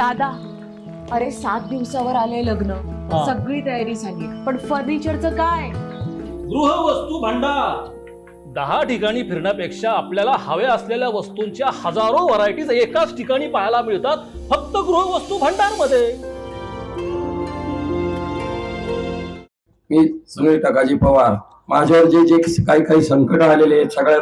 दादा अरे सात दिवसावर आले लग्न. हा. सगळी तयारी झाली. पण फर्निचरचं काय? गृहवस्तू भांडार. दहा ठिकाणी फिरण्यापेक्षा आपल्याला हव्या असलेल्या वस्तूंच्या हजारो व्हरायटीज एकाच ठिकाणी पाहायला मिळतात फक्त गृहवस्तू भांडारमध्ये मी सुनील टकाजी पवार. माझ्यावर जे जे काही काही संकट आलेले आहेत सगळ्या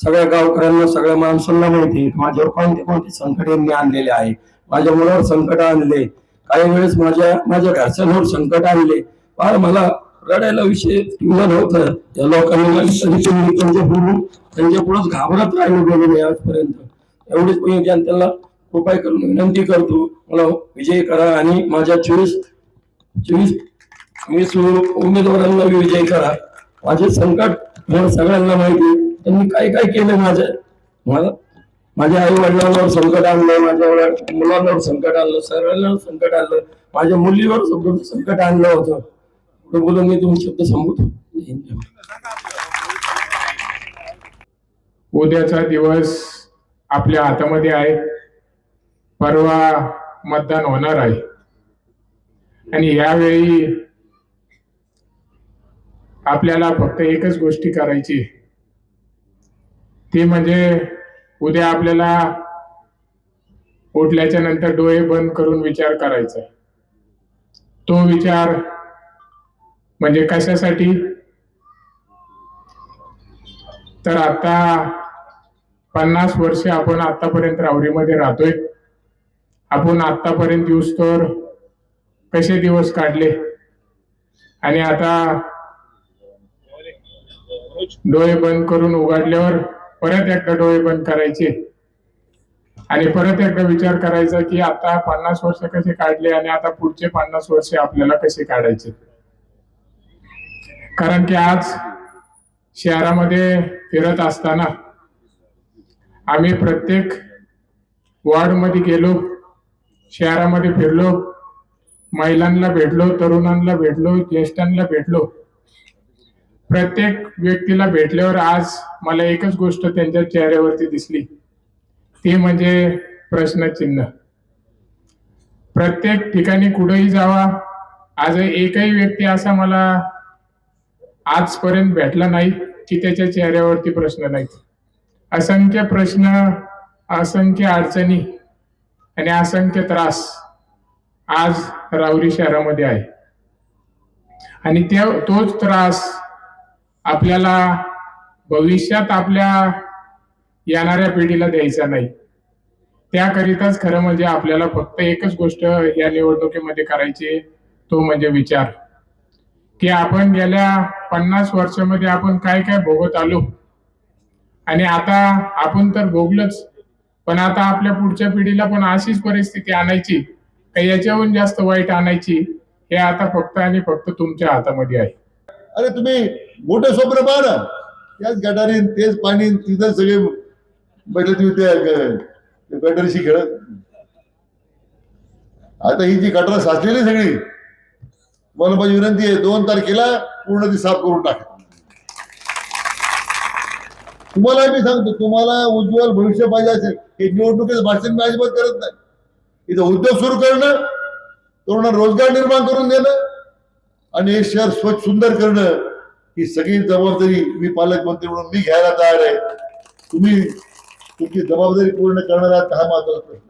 सगळ्या गावकऱ्यांना सगळ्या माणसांना माहिती आहे. माझ्यावर कोणते कोणते संकट यांनी आणलेले आहे. माझ्या मुलावर संकट आणले. काही वेळेस माझ्या माझ्या घरच्यांवर संकट आणले. फार मला रडायला विषय ठेवला नव्हतं. त्या लोकांनी मला त्यांच्या बोलून त्यांच्या पुढे घाबरत राहिलो गेलो मी आजपर्यंत. एवढीच मी जनतेला उपाय करून विनंती करतो. मला विजय करा आणि माझ्या चोवीस चोवीस वीस उमेदवारांना विजय करा. माझे संकट मला सगळ्यांना माहिती आहे. त्यांनी काय काय केलं माझ्या मला माझ्या आई वडिलांवर संकट आणलं माझ्या मुलांवर संकट आणलं सर्वांना संकट आणलं माझ्या मुलीवर संकट आणलं होतं. पुढे बोलून मी तुम्ही शब्द संबोधतो उद्याचा दिवस आपल्या हातामध्ये आहे. परवा मतदान होणार आहे. आणि यावेळी आपल्याला फक्त एकच गोष्टी करायची ती म्हणजे उद्या आपल्याला उठल्याच्या नंतर डोळे बंद करून विचार करायचा तो विचार म्हणजे कशासाठी? तर आता पन्नास वर्षे आपण आतापर्यंत रावरीमध्ये राहतोय. आपण आतापर्यंत दिवस तर कसे दिवस काढले? आणि आता डोळे बंद करून उघडल्यावर परत एकदा डोळे बंद करायचे. आणि परत एकदा विचार करायचा की आता पन्नास वर्ष कसे काढले आणि आता पुढचे पन्नास वर्ष आपल्याला कसे काढायचे? कारण की आज शहरामध्ये फिरत असताना आम्ही प्रत्येक वॉर्डमध्ये गेलो शहरामध्ये फिरलो महिलांना भेटलो तरुणांना भेटलो ज्येष्ठांना भेटलो प्रत्येक व्यक्तीला भेटल्यावर आज मला एकच गोष्ट त्यांच्या चेहऱ्यावरती दिसली. ती म्हणजे प्रश्नचिन्ह. प्रत्येक ठिकाणी कुठेही जावा आज एकही व्यक्ती असा मला आजपर्यंत भेटला नाही की त्याच्या चेहऱ्यावरती प्रश्न नाहीत. असंख्य प्रश्न असंख्य अडचणी आणि असंख्य त्रास आज राहुरी शहरामध्ये आहे. आणि त्या तोच त्रास आपल्याला भविष्यात आपल्या येणाऱ्या पिढीला द्यायचा नाही. त्याकरिताच खरं म्हणजे आपल्याला फक्त एकच गोष्ट या निवडणुकीमध्ये करायची तो म्हणजे विचार. की आपण गेल्या पन्नास वर्षामध्ये आपण काय काय भोगत आलो. आणि आता आपण तर भोगलच पण आता आपल्या पुढच्या पिढीला पण अशीच परिस्थिती आणायची का याच्याहून जास्त वाईट आणायची हे आता फक्त आणि फक्त तुमच्या हातामध्ये आहे. अरे तुम्ही मोठं स्वप्न पहा ना. त्याच गटारी तेच पाणी तिथं सगळे बैठे तुम्ही त्या त्या गटारीशी खेळत. आता ही जी गटार साचलेली सगळी मला माझी विनंती आहे दोन तारखेला पूर्ण ती साफ करून टाका. तुम्हाला मी सांगतो तुम्हाला उज्ज्वल भविष्य पाहिजे असेल हे निवडणुकीचं भाषण मी अजिबात करत नाही. इथं उद्योग सुरू करणं तरुणांना रोजगार निर्माण करून देणं आणि हे शहर स्वच्छ सुंदर करणं ही सगळी जबाबदारी मी पालकमंत्री म्हणून मी घ्यायला तयार आहे. तुम्ही तुमची जबाबदारी पूर्ण करणार आहात हा महत्त्वाचा प्रश्न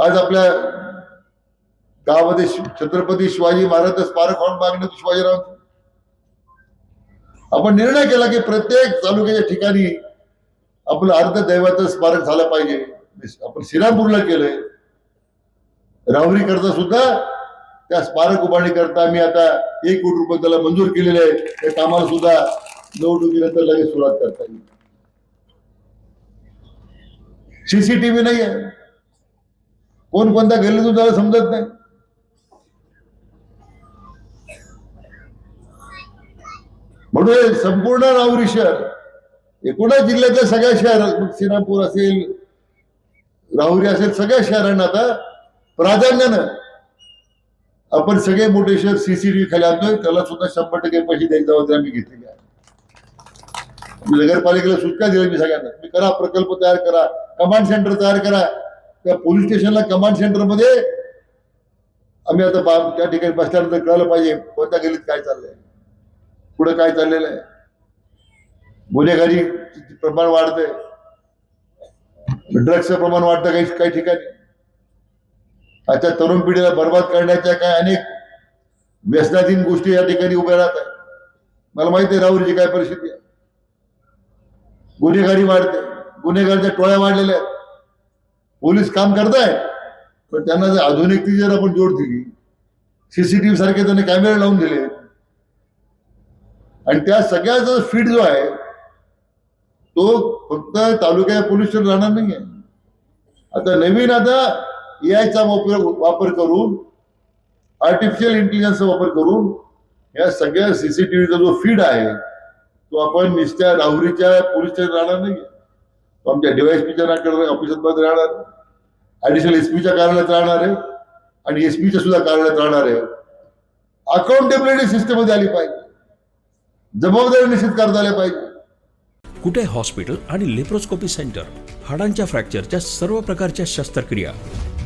आज आपल्या गावामध्ये छत्रपती शिवाजी महाराज स्मारक होऊन मागणी होती शिवाजीराव. आपण निर्णय केला की प्रत्येक तालुक्याच्या ठिकाणी आपलं अर्ध दैवाचं स्मारक झालं पाहिजे. आपण श्रीरामपूरला केलंय. राहुरी करता सुद्धा त्या स्मारक उभारणी करता मी आता एक कोटी रुपये त्याला मंजूर केलेले आहे. त्या कामाला सुद्धा निवडणुकीनंतर लगेच सुरुवात करता येईल. सीसीटीव्ही नाही आहे. कोण कोणत्या गल्लीतून त्याला समजत नाही. म्हणून संपूर्ण राहुरी शहर एकूणच जिल्ह्यातल्या सगळ्या शहर मग श्रीरामपूर असेल राहुरी असेल सगळ्या शहरांना आता प्राधान्यानं आपण सगळे मोठे शहर सीसीटीव्ही खाली आणतोय. त्याला सुद्धा शंभर टक्के पैसे द्यायची जबाबदारी आम्ही घेतलेली आहे. नगरपालिकेला सूचना दिल्या मी सगळ्यांना. तुम्ही करा प्रकल्प तयार करा कमांड सेंटर तयार करा. त्या पोलीस स्टेशनला कमांड सेंटरमध्ये आम्ही आता बा- त्या ठिकाणी बसल्यानंतर कळलं पाहिजे कोणत्या गलीत काय चाललंय. पुढे काय चाललेलं आहे. गुन्हेगारी प्रमाण वाढतंय. ड्रग्सचं प्रमाण वाढतं काही काही ठिकाणी. आजच्या तरुण पिढीला बर्बाद करण्याच्या काय अनेक व्यसनाधीन गोष्टी या ठिकाणी उभ्या राहत आहेत. मला माहिती आहे राहुलची काय परिस्थिती आहे. गुन्हेगारी वाढते. गुन्हेगारच्या टोळ्या वाढलेल्या आहेत. पोलीस काम करताय पण त्यांना जर आधुनिकती जर आपण जोड दिली सीसीटीव्ही सारखे त्यांनी कॅमेरे लावून दिले आणि त्या सगळ्याचा फीड जो आहे तो फक्त तालुक्या पोलीस स्टेशन राहणार नाहीये. आता नवीन आता एआयचा उपयोग वापर करून आर्टिफिशियल इंटेलिजन्सचा वापर करून या सगळ्या सीसीटीव्हीचा जो फीड आहे तो आपण नुसत्या राहुरीच्या पोलीस स्टेशन राहणार नाही तो आमच्या डीवायएसपीच्या ऑफिसमध्ये राहणार. आयडिशनल एस पीच्या कार्यालयात राहणार आहे. आणि एस पीच्या सुद्धा कार्यालयात राहणार आहे. अकाउंटेबिलिटी सिस्टममध्ये आली पाहिजे. जबाबदारी निश्चित करता आल्या पाहिजे. कुठे हॉस्पिटल आणि लेप्रोस्कोपी सेंटर हाडांच्या फ्रॅक्चरच्या सर्व प्रकारच्या शस्त्रक्रिया?